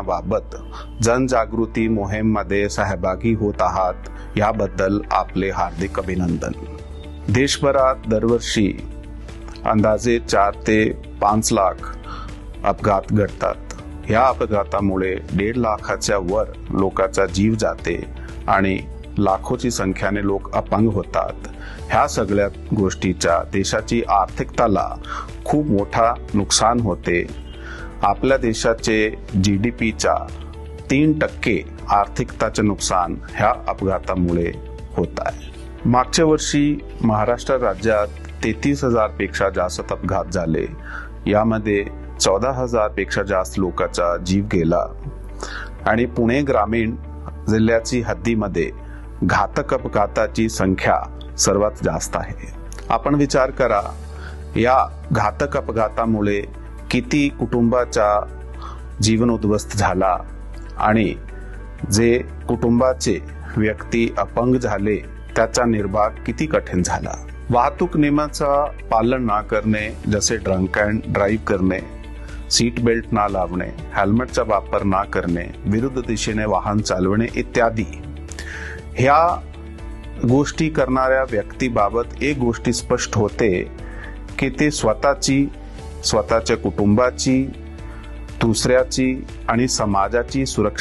बाबत जनजागृती मोहीममध्ये सहभागी होत आहात. याबद्दल आपले हार्दिक अभिनंदन. देशभरात दरवर्षी अंदाजे चार ते पाच लाख अपघात घडतात. ह्या अपघातामुळे दीड लाखाच्या वर लोकांचा जीव जाते आणि लाखोची संख्याने लोक अपंग होतात. ह्या सगळ्या गोष्टीच्या देशाची आर्थिकताला खूप मोठा नुकसान होते. आपल्या देशाचे जी डी पीच्या तीन टक्के आर्थिकताचे नुकसान ह्या अपघातामुळे होत आहे. मागच्या वर्षी महाराष्ट्र राज्यात तेहतीस हजारपेक्षा जास्त अपघात झाले. यामध्ये चौदा हजारपेक्षा जास्त लोकांचा जीव गेला. आणि पुणे ग्रामीण जिल्ह्याची हद्दीमध्ये घातक अपघाताची संख्या सर्वात जास्त आहे. आपण विचार करा या घातक अपघातामुळे किती कुटुंबाचा जीवन उद्ध्वस्त झाला आणि जे कुटुंबाचे व्यक्ती अपंग झाले त्याचा निर्वाह किती कठीण झाला? वाहतूक नियमाचा पालन न करणे जसे ड्रंक अँड ड्राईव्ह करणे सीट बेल्ट ना लावणे हेल्मेटचा वापर ना करणे विरुद्ध दिशेने वाहन चालवणे इत्यादी. ह्या गोष्टी करणाऱ्या व्यक्तीबाबत एक गोष्टी स्पष्ट होते की ते स्वतःची स्वतःच्या कुटुंबाची दुसऱ्याची आणि समाजाची सुरक्षा